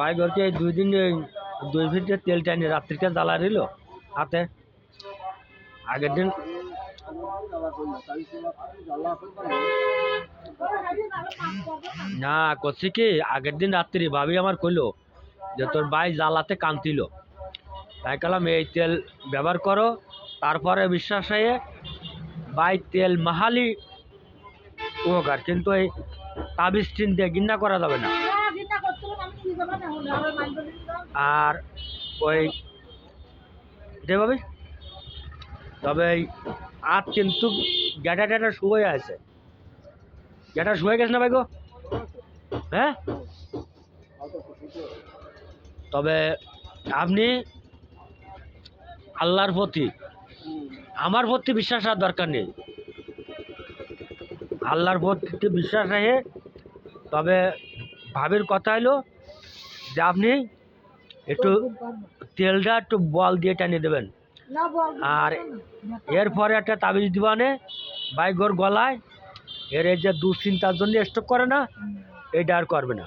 ভাই ঘরকে এই দুই দিন দুই ফিটে তেল টানি রাত্রিকে জ্বালা দিল, হাতে। আগের দিন না, করছি কি, আগের দিন রাত্রি ভাবি আমার কইলো যে তোর ভাই জ্বালাতে কান্তিল তাই কালাম এই তেল ব্যবহার করো। তারপরে বিশ্বাস হয়ে বাই তেল মাহালি উপকার, কিন্তু এই তাবিজ দিয়ে গিন্না করা যাবে না। আর ওই দে ভাবি। তবে আজ কিন্তু গ্যাটা ট্যাটা শুয়ে আছে। গ্যাটা শুয়ে গেছে না ভাই গো? হ্যাঁ? তবে আপনি আল্লাহর প্রতি, আমার প্রতি বিশ্বাস আর দরকার নেই। আল্লাহর প্রতি বিশ্বাস রেখে, তবে ভাবির কথা হলো যে আপনি একটু তেলটা একটু বল দিয়ে টানিয়ে দেবেন। আর এরপরে একটা তাবিজ দিবানে বাইকর গলায় এর এই যে দুশ্চিন্তার জন্য স্টক করে না এটা আর করবে না।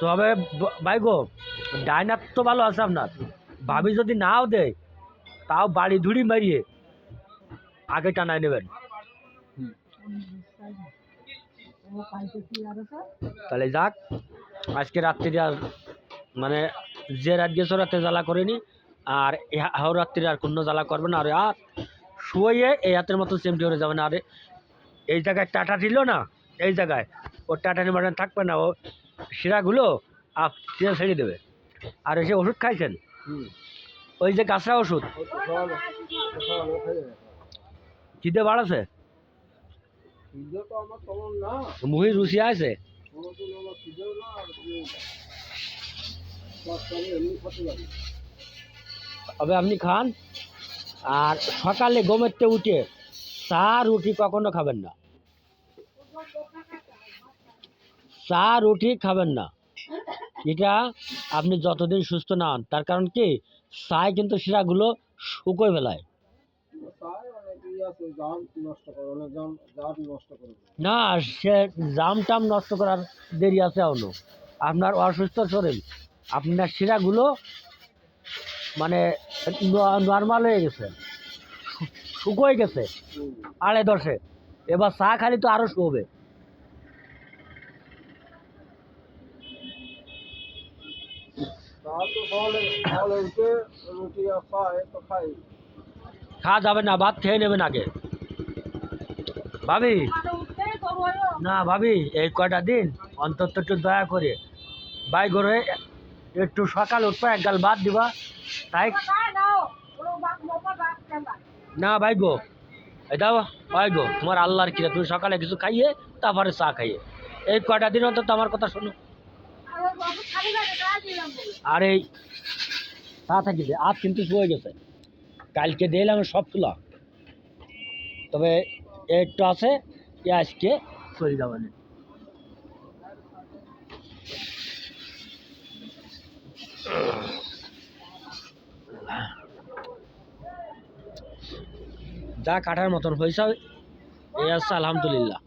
তবে ব- ভাই গো ডাইনার তো ভালো আছে আপনার। ভাবি যদি নাও দেয় তাও বাড়ি ধুড়ি মারিয়ে আগে টানায় নেবেন। তাহলে যাক আজকে রাত্রি আর মানে যে রাত গেছো রাতে জ্বালা করেনি আর হাও রাত্রি আর কোনো জ্বালা করবে না। আর আর শুয়ে এই হাতের মতো চেমটি হয়ে যাবে না। আরে এই জায়গায় টাটা দিল না? এই জায়গায়। ও টাটানি মাটানি থাকবে না। ও শিরাগুলো আপ তেল ছেড়ে দেবে। আর এসে ওষুধ খাইছেন? ওই যে কাঁচা ওষুধ? খিদে বাড়াছে? মুহি রুচি আছে? তবে আপনি খান আর সকালে গমের গমেরতে উঠে চা রুটি কখনো খাবেন না। চা রুটি খাবেন না। এটা আপনি যতদিন সুস্থ না হন তার কারণ কি? চায় কিন্তু শিরাগুলো শুকোয় ফেলায়। না সে জাম টাম নষ্ট করার দেরি আছে এখনও। আপনার অসুস্থ শরীর আপনার শিরাগুলো মানে নর্মাল হয়ে গেছে শুকোয় গেছে আড়ে দশে। এবার চা খালি তো আরও শুকোবে। খাওয়া যাবে না, ভাত খেয়ে নেবেন আগে। ভাবি? না ভাবি, এই কয়টা দিন? অন্তত একটু দয়া করে। বাই করে একটু সকাল উঠবো, এক গাল ভাত দিবা। তাই? না ভাই গো, এই দাও, ভাই গো, তোমার আল্লাহর কিরা, তুমি সকালে কিছু খাইয়ে, তারপরে চা খাইয়ে। এই কয়টা দিন অন্তত আমার কথা শোনো। আর এই চা থাকি আজ কিন্তু শুয়ে গেছে। কালকে দিলাম সব তুলা। তবে একটু আছে আজকে চলে যাবেন যা কাটার মতন হয়েছে এই আছে, আলহামদুলিল্লাহ।